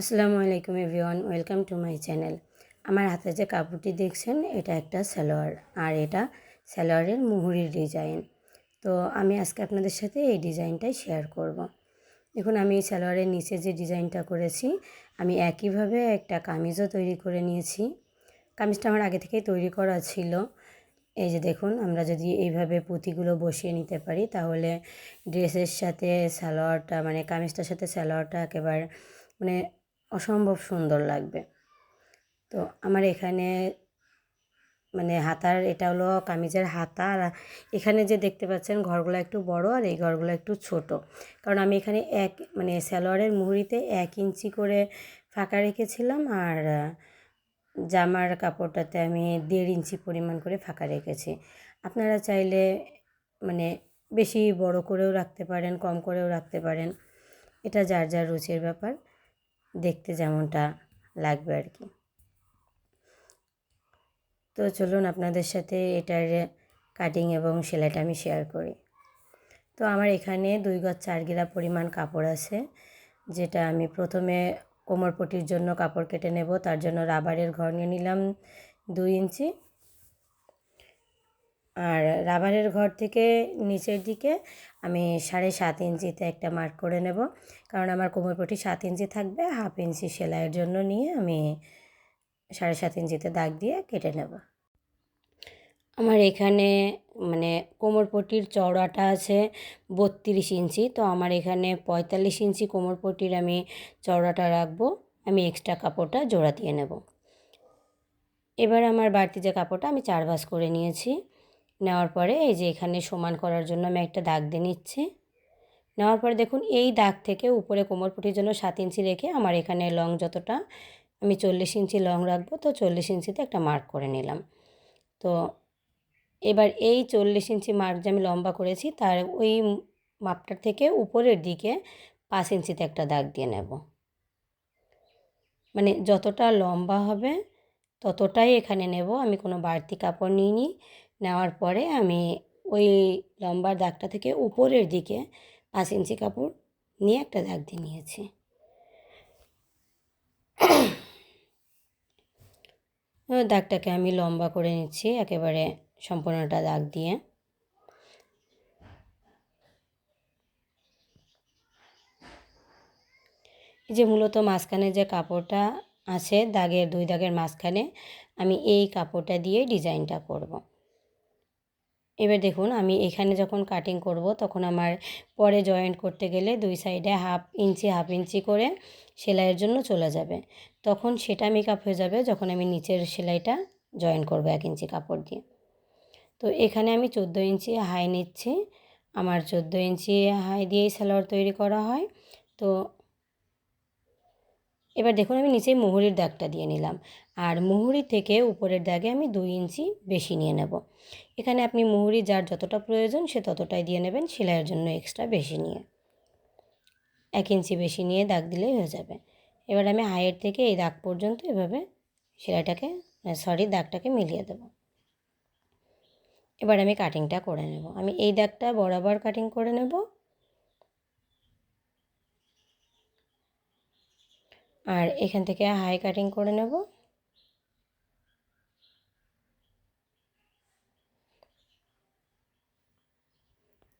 আসসালামু আলাইকুম everyone, welcome to my channel. আমার হাতে যে কাপড়টি দেখছেন, এটা একটা সালোয়ার, আর এটা সালোয়ারের মুহুরির ডিজাইন। তো আমি আজকে আপনাদের সাথে এই ডিজাইনটাই শেয়ার করব। দেখুন, আমি এই সালোয়ারের নিচে যে ডিজাইনটা করেছি, আমি একইভাবে একটা কামিজও তৈরি করে নিয়েছি। কামিজটা আমার আগে থেকেই তৈরি করা ছিল। এই যে দেখুন, আমরা যদি এইভাবে পুঁতিগুলো বসিয়ে নিতে পারি, তাহলে ড্রেসের সাথে সালোয়ারটা মানে কামিজটার সাথে সালোয়ারটা একেবারে মানে অসম্ভব সুন্দর লাগবে। তো আমার এখানে মানে হাতার এটা হলো কামিজের হাতা। আর এখানে যে দেখতে পাচ্ছেন ঘরগুলো একটু বড় আর এই ঘরগুলো একটু ছোট। কারণ আমি এখানে এক মানে সালোয়ারের মুহুরিতে এক ইঞ্চি করে ফাঁকা রেখেছিলাম আর জামার কাপড়টাতে আমি দেড় ইঞ্চি পরিমাণ করে ফাঁকা রেখেছি। আপনারা চাইলে মানে বেশি বড় করেও রাখতে পারেন, কম করেও রাখতে পারেন। এটা যার যার রুচির ব্যাপার। দেখতে যেমনটা লাগবে আর কি। তো চলুন আপনাদের সাথে এটার কাটিং এবং সেলাইটা আমি শেয়ার করি। তো আমার এখানে দুই গজ চার গিলা পরিমাণ কাপড় আছে, যেটা আমি প্রথমে কোমরপটির জন্য কাপড় কেটে নেব, তার জন্য রাবারের ঘর নিয়ে নিলাম দুই ইঞ্চি। আর রাবারের ঘর থেকে নিচের দিকে আমি সাড়ে সাত ইঞ্চিতে একটা মার্ক করে নেব। কারণ আমার কোমরপটি সাত ইঞ্চি থাকবে, হাফ ইঞ্চি সেলাইয়ের জন্য নিয়ে আমি সাড়ে সাত ইঞ্চিতে দাগ দিয়ে কেটে নেব। আমার এখানে মানে কোমরপটির চওড়াটা আছে বত্রিশ ইঞ্চি, তো আমার এখানে পঁয়তাল্লিশ ইঞ্চি কোমরপটির আমি চওড়াটা রাখব, আমি এক্সট্রা কাপড়টা জোড়া দিয়ে নেব। এবার আমার বাড়তি যে কাপড়টা আমি চার ভাস করে নিয়েছি। নেওয়ার পরে এই যে এখানে সমান করার জন্য আমি একটা দাগ দিয়ে নিচ্ছি। নেওয়ার পরে দেখুন এই দাগ থেকে উপরে কোমরপটির জন্য সাত ইঞ্চি রেখে আমার এখানে লং যতটা, আমি চল্লিশ ইঞ্চি লং রাখব, তো চল্লিশ ইঞ্চিতে একটা মার্ক করে নিলাম। তো এবার এই চল্লিশ ইঞ্চি মার্ক যে আমি লম্বা করেছি, তার ওই মাপটার থেকে উপরের দিকে পাঁচ ইঞ্চিতে একটা দাগ দিয়ে নেব। মানে যতটা লম্বা হবে, ততটাই এখানে নেব। আমি কোনো বাড়তি কাপড় নিইনি। নেওয়ার পরে আমি ওই লম্বার দাগটা থেকে উপরের দিকে পাঁচ ইঞ্চি কাপড় নিয়ে একটা দাগ দিয়ে নিয়েছি দাগটাকে আমি লম্বা করে নিচ্ছি, একেবারে সম্পূর্ণটা দাগ দিয়ে যে মূলত মাঝখানে যে কাপড়টা আছে, দাগের দুই দাগের মাঝখানে আমি এই কাপড়টা দিয়ে ডিজাইনটা করব। এবার দেখুন আমি এখানে যখন কাটিং করব তখন আমার পরে জয়েন্ট করতে গেলে দুই সাইডে হাফ ইঞ্চি হাফ ইঞ্চি করে সেলাইয়ের জন্য চলে যাবে। তখন সেটা মেকআপ হয়ে যাবে যখন আমি নিচের সেলাইটা জয়েন করব এক ইঞ্চি কাপড় দিয়ে। তো এখানে আমি চোদ্দ ইঞ্চি হাই নিচ্ছি। আমার চোদ্দ ইঞ্চি হাই দিয়েই সালোয়ার তৈরি করা হয়। তো এবার দেখুন আমি নিচে মুহুরির দাগটা দিয়ে নিলাম। আর মুহুরি থেকে উপরের দাগে আমি দুই ইঞ্চি বেশি নিয়ে নেব। এখানে আপনি মুহুরি যার যতটা প্রয়োজন সে ততটাই দিয়ে নেবেন, সেলাইয়ের জন্য এক্সট্রা বেশি নিয়ে। এক ইঞ্চি বেশি নিয়ে দাগ দিলেই হয়ে যাবে। এবার আমি হাইয়ের থেকে এই দাগ পর্যন্ত এভাবে সেলাইটাকে সরি দাগটাকে মিলিয়ে দেব। এবার আমি কাটিংটা করে নেব। আমি এই দাগটা বরাবর কাটিং করে নেব। আর এখান থেকে হাই কাটিং করে নেব।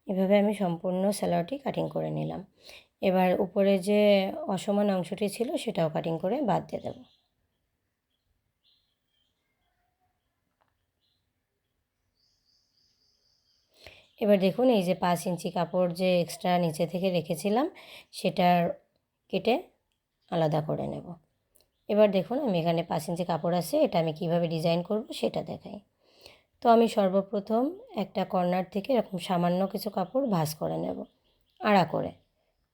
এভাবে আমি সম্পূর্ণ স্যালোয়ারটি কাটিং করে নিলাম। এবার উপরে যে অসমান অংশটি ছিল সেটাও কাটিং করে বাদ দিয়ে দেব। এবার দেখুন এই যে পাঁচ ইঞ্চি কাপড় যে এক্সট্রা নিচে থেকে রেখেছিলাম সেটার কেটে আলাদা করে নেব। এবার দেখুন আমি এখানে পাঁচ ইঞ্চি কাপড় আছে, এটা আমি কীভাবে ডিজাইন করব সেটা দেখাই। তো আমি সর্বপ্রথম একটা কর্নার থেকে এরকম সামান্য কিছু কাপড় ভাঁজ করে নেব, আড়া করে।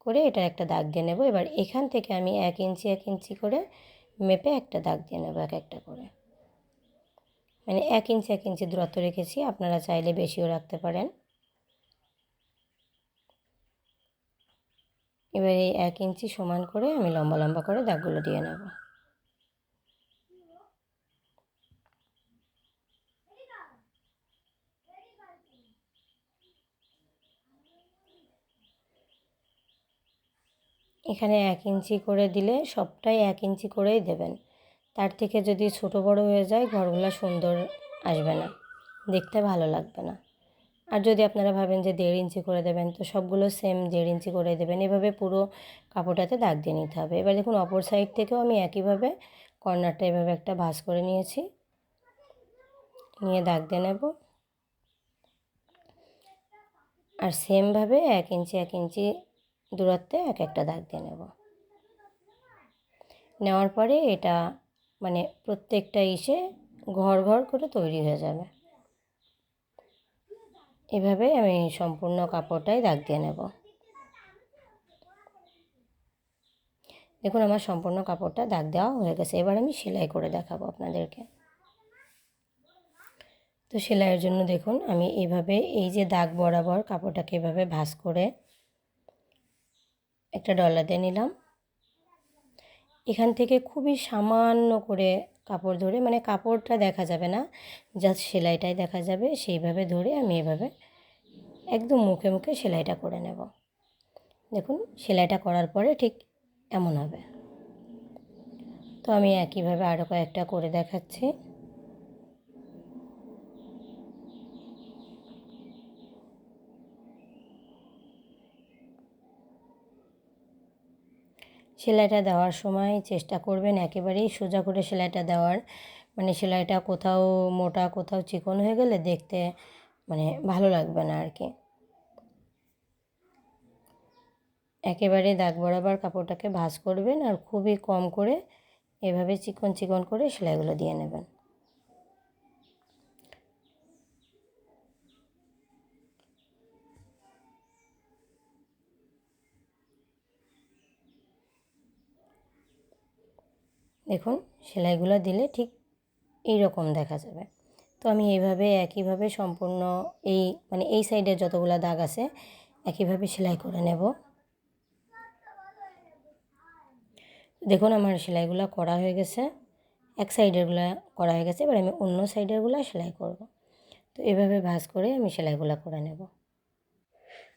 করে এটা একটা দাগ দিয়ে নেব। এবার এখান থেকে আমি এক ইঞ্চি এক ইঞ্চি করে মেপে একটা দাগ দিয়ে নেব এক একটা করে। মানে এক ইঞ্চি এক ইঞ্চি দূরত্ব রেখেছি, আপনারা চাইলে বেশিও রাখতে পারেন। এবার এই এক ইঞ্চি সমান করে আমি লম্বা লম্বা করে দাগগুলো দিয়ে নেব। এখানে এক ইঞ্চি করে দিলে সবটাই এক ইঞ্চি করেই দেবেন। তার থেকে যদি ছোট বড় হয়ে যায়, ঘরগুলো সুন্দর আসবে না। দেখতে ভালো লাগবে না। আর যদি আপনারা ভাবেন যে দেড় ইঞ্চি করে দেবেন, তো সবগুলো সেম দেড় ইঞ্চি করে দেবেন। এভাবে পুরো কাপড়টাতে দাগ দিয়ে নিতে হবে। এবার দেখুন, অপর সাইড থেকেও আমি একইভাবে কর্নারটা এভাবে একটা ভাঁজ করে নিয়েছি। নিয়ে দাগ দিয়ে নেব। আর সেমভাবে এক ইঞ্চি এক ইঞ্চি দূরত্বে এক একটা দাগ দিয়ে নেব। নেওয়ার পরে এটা মানে প্রত্যেকটা ইসে ঘর ঘর করে তৈরি হয়ে যাবে। এভাবে আমি সম্পূর্ণ কাপড়টাই দাগ দিয়ে নেব। দেখুন, আমার সম্পূর্ণ কাপড়টা দাগ দেওয়া হয়ে গেছে। এবার আমি সেলাই করে দেখাবো আপনাদেরকে। তো সেলাইয়ের জন্য দেখুন, আমি এভাবে এই যে দাগ বরাবর কাপড়টাকে এভাবে ভাঁজ করে একটা ডলা দিয়ে নিলাম। এখান থেকে খুবই সামান্য করে কাপড় ধরে মানে কাপড়টা দেখা যাবে না জাস্ট সেলাইটাই দেখা যাবে, সেইভাবে ধরে আমি এভাবে একদম মুখে মুখে সেলাইটা করে নেব। দেখুন, সেলাইটা করার পরে ঠিক এমন হবে। তো আমি একইভাবে আরও কয়েকটা করে দেখাচ্ছি। সেলাইটা দেওয়ার সময় চেষ্টা করবেন একেবারেই সোজা করে সেলাইটা দেওয়ার। মানে সেলাইটা কোথাও মোটা, কোথাও চিকন হয়ে গেলে দেখতে মানে ভালো লাগবে না আর কি একেবারে দাগ বরাবর কাপড়টাকে ভাঁজ করবেন আর খুবই কম করে এভাবে চিকন চিকন করে সেলাইগুলো দিয়ে নেবেন। দেখুন, সেলাইগুলো দিলে ঠিক এই রকম দেখা যাবে। তো আমি এইভাবে, একইভাবে সম্পূর্ণ এই মানে এই সাইডের যতগুলো দাগ আছে, একইভাবে সেলাই করে নেব। দেখুন, আমার সেলাইগুলো করা হয়ে গেছে। এক সাইডেরগুলো করা হয়ে গেছে, এবার আমি অন্য সাইডেরগুলো সেলাই করব। তো এভাবে ভাঁজ করে আমি সেলাইগুলো করে নেব।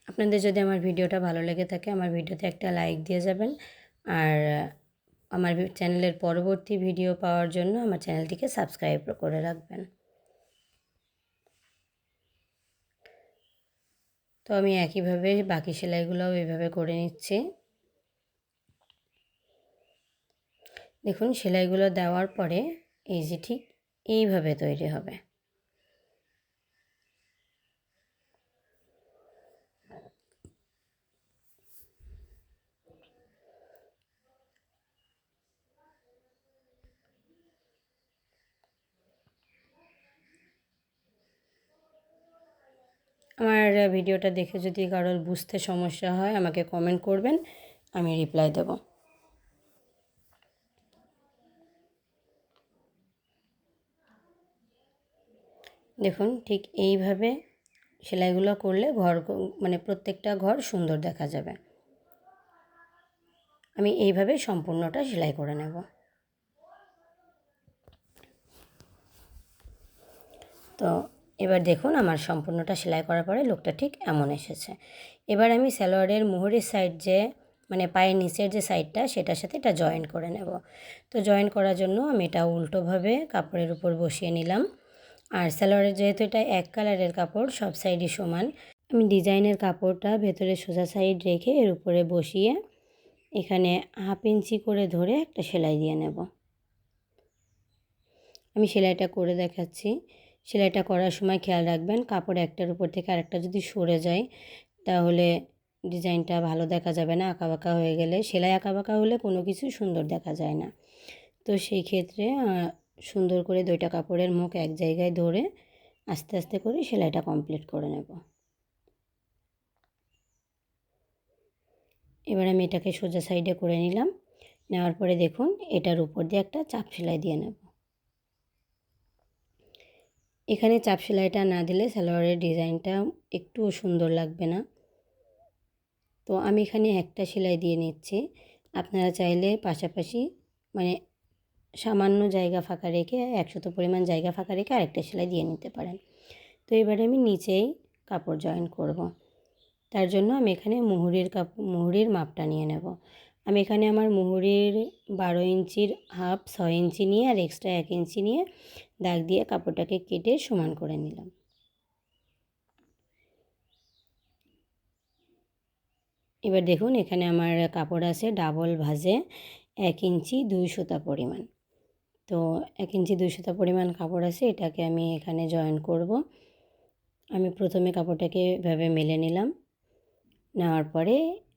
আপনাদের যদি আমার ভিডিওটা ভালো লেগে থাকে, আমার ভিডিওতে একটা লাইক দিয়ে যাবেন। আর আমার চ্যানেলের পরবর্তী ভিডিও পাওয়ার জন্য আমার চ্যানেলটিকে সাবস্ক্রাইব করে রাখবেন। তো আমি একইভাবে বাকি সেলাইগুলোও এইভাবে করে নিচ্ছি। দেখুন, সেলাইগুলো দেওয়ার পরে এই যে ঠিক এইভাবে তৈরি হবে। আমার ভিডিওটা দেখে যদি কারোর বুঝতে সমস্যা হয়, আমাকে কমেন্ট করবেন, আমি রিপ্লাই দেব। দেখুন, ঠিক এইভাবে সেলাইগুলো করলে ঘর মানে প্রত্যেকটা ঘর সুন্দর দেখা যাবে। আমি এইভাবে সম্পূর্ণটা সেলাই করে নেব। তো এবার দেখুন আমার সম্পূর্ণটা সেলাই করার পরে লোকটা ঠিক এমন এসেছে। এবার আমি সালোয়ারের মোহরের সাইড যে মানে পায়ের নিচের যে সাইডটা সেটার সাথে এটা জয়েন করে নেব। তো জয়েন করার জন্য আমি এটা উল্টোভাবে কাপড়ের উপর বসিয়ে নিলাম। আর সালোয়ারের যেহেতু এটা এক কালারের কাপড়, সব সাইডই সমান। আমি ডিজাইনের কাপড়টা ভেতরে সোজা সাইড রেখে এর উপরে বসিয়ে এখানে হাফ ইঞ্চি করে ধরে একটা সেলাই দিয়ে নেব। আমি সেলাইটা করে দেখাচ্ছি। সেলাইটা করার সময় খেয়াল রাখবেন, কাপড় একটার উপর থেকে আরেকটা যদি সরে যায়, তাহলে ডিজাইনটা ভালো দেখা যাবে না, আঁকাবাঁকা হয়ে গেলে। সেলাই আঁকাবাঁকা হলে কোনো কিছু সুন্দর দেখা যায় না। তো সেই ক্ষেত্রে সুন্দর করে দুইটা কাপড়ের মুখ এক জায়গায় ধরে আস্তে আস্তে করে সেলাইটা কমপ্লিট করে নেব। এবার আমি এটাকে সোজা সাইডে করে নিলাম। নেওয়ার পরে দেখুন, এটার উপর দিয়ে একটা চাপ সেলাই দিয়ে নেব। এখানে চাপ সেলাইটা না দিলে সালোয়ারের ডিজাইনটা একটুও সুন্দর লাগবে না। তো আমি এখানে একটা সেলাই দিয়ে নিচ্ছি। আপনারা চাইলে পাশাপাশি মানে সামান্য জায়গা ফাঁকা রেখে একশত পরিমাণ জায়গা ফাঁকা রেখে আরেকটা সেলাই দিয়ে নিতে পারেন। তো এবারে আমি নিচেই কাপড় জয়েন করব। তার জন্য আমি এখানে মুহুরির কাপড় মুহুরির মাপটা নিয়ে নেব। আমি এখানে আমার মুহুরির বারো ইঞ্চির হাফ ছয় ইঞ্চি নিয়ে আর এক্সট্রা এক ইঞ্চি নিয়ে দাগ দিয়ে কাপড়টাকে কেটে সমান করে নিলাম। এবার দেখুন, এখানে আমার কাপড় আছে ডাবল ভাজে এক ইঞ্চি দুই সুতা পরিমাণ। তো এক ইঞ্চি দুই সুতা পরিমাণ কাপড় আছে, এটাকে আমি এখানে জয়েন করব। আমি প্রথমে কাপড়টাকে এভাবে মেলে নিলাম। নেওয়ার পরে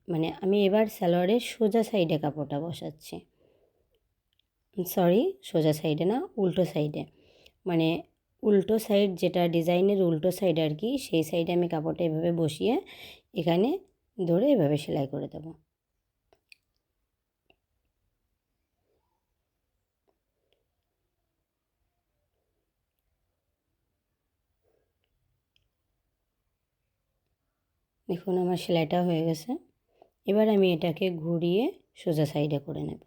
মানে আমি এবার সালোয়ারের সোজা সাইডে কাপড়টা বসাচ্ছি। সরি, সোজা সাইডে না, উল্টো সাইডে। মানে উল্টো সাইড যেটা ডিজাইনের উল্টো সাইড আর কি, সেই সাইডে আমি কাপড়টা এভাবে বসিয়ে এখানে ধরে এভাবে সেলাই করে দেবো। দেখুন, আমার সেলাইটা হয়ে গেছে। এবার আমি এটাকে ঘুরিয়ে সোজা সাইডে করে নেব।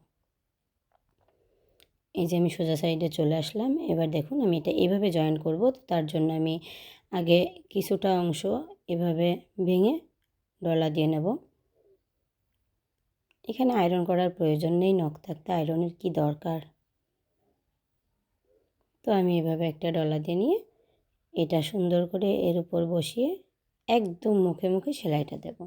এই যে আমি সোজা সাইডে চলে আসলাম। এবার দেখুন, আমি এটা এভাবে জয়েন করব, তার জন্য আমি আগে কিছুটা অংশ এভাবে ভেঙে ডলা দিয়ে নেব। এখানে আয়রন করার প্রয়োজন নেই নখ থাকতে আয়রনের কি দরকার? তো আমি এভাবে একটা ডলা দিয়ে নিয়ে এটা সুন্দর করে এর উপর বসিয়ে একদম মুখে মুখে সেলাইটা দেব।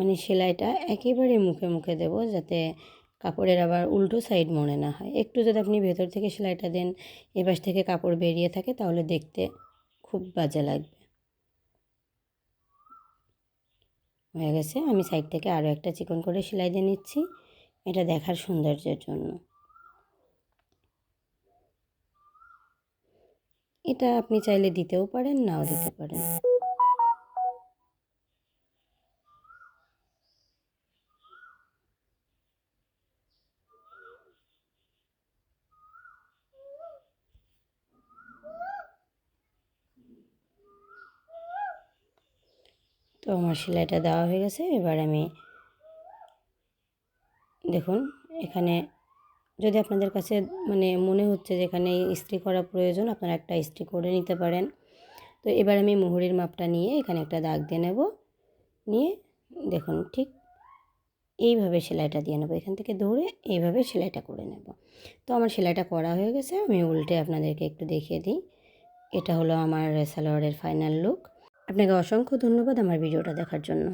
মানে সেলাইটা একেবারে মুখে মুখে দেব যাতে কাপড়ের আবার উল্টো সাইড মনে না হয়। একটু যদি আপনি ভেতর থেকে সেলাইটা দেন, এপাশ থেকে কাপড় বেরিয়ে থাকে, তাহলে দেখতে খুব বাজে লাগবে। হয়ে গেছে, আমি সাইড থেকে আরও একটা চিকন করে সেলাই দিয়ে নিচ্ছি। এটা দেখার সৌন্দর্যের জন্য। এটা আপনি চাইলে দিতেও পারেন, নাও দিতে পারেন। তো আমার সেলাইটা দেওয়া হয়ে গেছে। এবার আমি দেখুন, এখানে যদি আপনাদের কাছে মানে মনে হচ্ছে যে এখানে ইস্ত্রি করা প্রয়োজন, আপনারা একটা ইস্ত্রি করে নিতে পারেন। তো এবার আমি মুহুরির মাপটা নিয়ে এখানে একটা দাগ দিয়ে নেব। নিয়ে দেখুন, ঠিক এইভাবে সেলাইটা দিয়ে নেব। এখান থেকে ধরে এইভাবে সেলাইটা করে নেব। তো আমার সেলাইটা করা হয়ে গেছে। আমি উল্টে আপনাদেরকে একটু দেখিয়ে দিই। এটা হলো আমার সালোয়ারের ফাইনাল লুক। আপনাকে অসংখ্য ধন্যবাদ আমার ভিডিওটা দেখার জন্য।